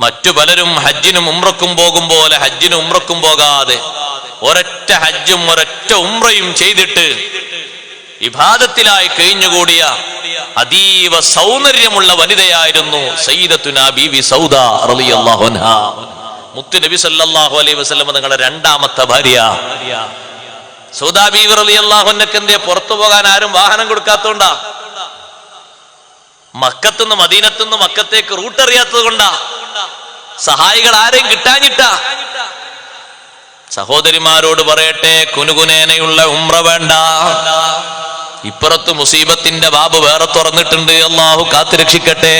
മറ്റു പലരും ഹജ്ജിനും ഉമ്രക്കും പോകും പോലെ ഹജ്ജിനും ഉമ്രക്കും പോകാതെ ഒരൊറ്റ ഹജ്ജും ഒരൊറ്റ ഉമ്രയും ചെയ്തിട്ട് വിഭാഗത്തിലായി കഴിഞ്ഞുകൂടിയ അതീവ സൗന്ദര്യമുള്ള വനിതയായിരുന്നു മുത്തു നബി സല്ലല്ലാഹു അലൈഹി വസല്ലം നിങ്ങളുടെ രണ്ടാമത്തെ ഭാര്യ. സൗദാ ബീവി റളിയല്ലാഹു പുറത്തു പോകാൻ ആരും വാഹനം കൊടുക്കാത്തോണ്ടാ? മക്കത്തുനിന്ന് മദീനത്തുനിന്ന് മക്കത്തേക്ക് റൂട്ട് അറിയാത്തത് കൊണ്ടാ. സഹായികൾ ആരെയും കിട്ടാഞ്ഞിട്ടാ സഹോദരിമാരോട് പറയട്ടെ കുനുകുനേനയുള്ള ഉമ്ര വേണ്ട. ഇപ്പുറത്ത് മുസീബത്തിന്റെ ബാബ് വേറെ തുറന്നിട്ടുണ്ട്. അള്ളാഹു കാത്തുരക്ഷിക്കട്ടെ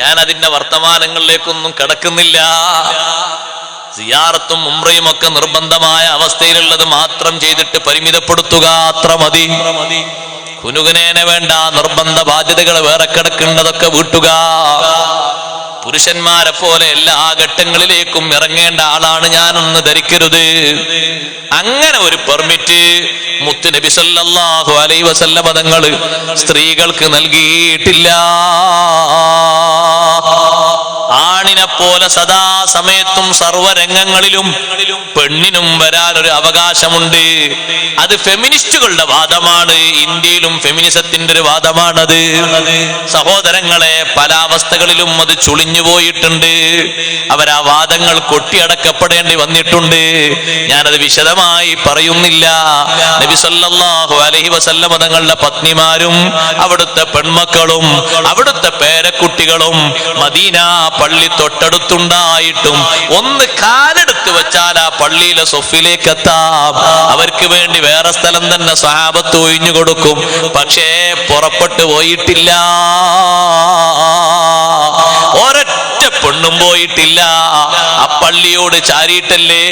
ഞാൻ അതിന്റെ വർത്തമാനങ്ങളിലേക്കൊന്നും കിടക്കുന്നില്ല. സിയാറത്തും ഉമ്രയും ഒക്കെ നിർബന്ധമായ അവസ്ഥയിലുള്ളത് മാത്രം ചെയ്തിട്ട് പരിമിതപ്പെടുത്തുക അത്ര മതി. കുനുകുനേന വേണ്ട നിർബന്ധ ബാധ്യതകൾ വേറെ കിടക്കുന്നതൊക്കെ വീട്ടുക. പുരുഷന്മാരെ പോലെ എല്ലാ ഘട്ടങ്ങളിലേക്കും ഇറങ്ങേണ്ട ആളാണ് ഞാനൊന്ന് ധരിക്കരുത്. അങ്ങനെ ഒരു പെർമിറ്റ് മുത്ത് നബി സല്ലല്ലാഹു അലൈഹി വസല്ല പദങ്ങൾ സ്ത്രീകൾക്ക് നൽകിയിട്ടില്ല. പോലെ സദാ സമയത്തും സർവരംഗങ്ങളിലും പെണ്ണിനും വരാൻ ഒരു അവകാശമുണ്ട്. അത് ഫെമിനിസ്റ്റുകളുടെ വാദമാണ്. ഇന്ത്യയിലും ഫെമിനിസത്തിന്റെ ഒരു വാദമാണത്. സഹോദരങ്ങളെ പല അവസ്ഥകളിലും അത് ചുളിഞ്ഞു പോയിട്ടുണ്ട്. അവരാ വാദങ്ങൾ കൊട്ടിയടക്കപ്പെടേണ്ടി വന്നിട്ടുണ്ട്. ഞാനത് വിശദമായി പറയുന്നില്ല. നബി സല്ലല്ലാഹു അലൈഹി വസല്ലമ തങ്ങളുടെ പത്നിമാരും അവിടുത്തെ പെൺമക്കളും അവിടുത്തെ പേരക്കുട്ടികളും മദീന പള്ളി തൊട്ടടുത്തുണ്ടായിട്ടും ഒന്ന് കാലെടുത്ത് വെച്ചാൽ ആ പള്ളിയിലെ സൊഫിലേക്ക് എത്താം അവർക്ക് വേണ്ടി വേറെ സ്ഥലം തന്നെ സഹാബത്ത് ഒഴിഞ്ഞു കൊടുക്കും. പക്ഷേ പുറപ്പെട്ടു പോയിട്ടില്ല. ഒരൊറ്റ പെണ്ണും പോയിട്ടില്ല. പള്ളിയോട് ചാരിയിട്ടല്ലേ?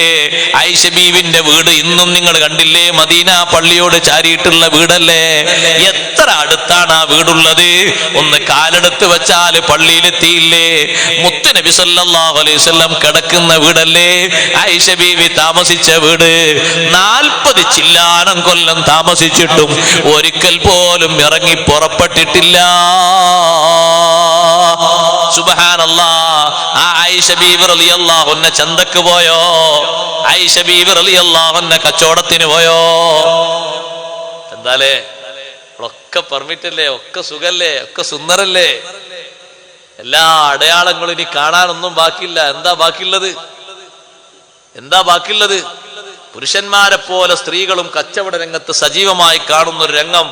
ഐഷബീവിന്റെ വീട് ഇന്നും നിങ്ങൾ കണ്ടില്ലേ? മദീന പള്ളിയോട് ചാരിയിട്ടുള്ള വീടല്ലേ? എത്ര അടുത്താണ് ആ വീടുള്ളത്? ഒന്ന് കാലെടുത്ത് വെച്ചാൽ പള്ളിയിലെത്തിയില്ലേ? മുത്ത് നബി സല്ലല്ലാഹു അലൈഹി കിടക്കുന്ന വീടല്ലേ? ഐഷബീവി താമസിച്ച വീട്. നാൽപ്പത് ചില്ലാനം കൊല്ലം താമസിച്ചിട്ടും ഒരിക്കൽ പോലും ഇറങ്ങി പുറപ്പെട്ടിട്ടില്ല. ആ ആയിഷ ചന്തക്ക് പോയോ? ആയിഷ കച്ചവടത്തിന് പോയോ? എന്താലേ? ഒക്കെ പെർമിറ്റ് അല്ലേ ഒക്കെ സുഖല്ലേ? ഒക്കെ സുന്ദരല്ലേ? എല്ലാ അടയാളങ്ങളും ഇനി കാണാനൊന്നും ബാക്കിയില്ല. എന്താ ബാക്കിയുള്ളത്? എന്താ ബാക്കിയുള്ളത്? പുരുഷന്മാരെ പോലെ സ്ത്രീകളും കച്ചവട രംഗത്ത് സജീവമായി കാണുന്ന ഒരു രംഗം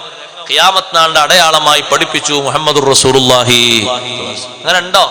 ഖിയാമത്ത് നാളിന്റെ അടയാളമായി പഠിപ്പിച്ചു മുഹമ്മദ് റസൂലുള്ളാഹി. അങ്ങനെ ഉണ്ടോ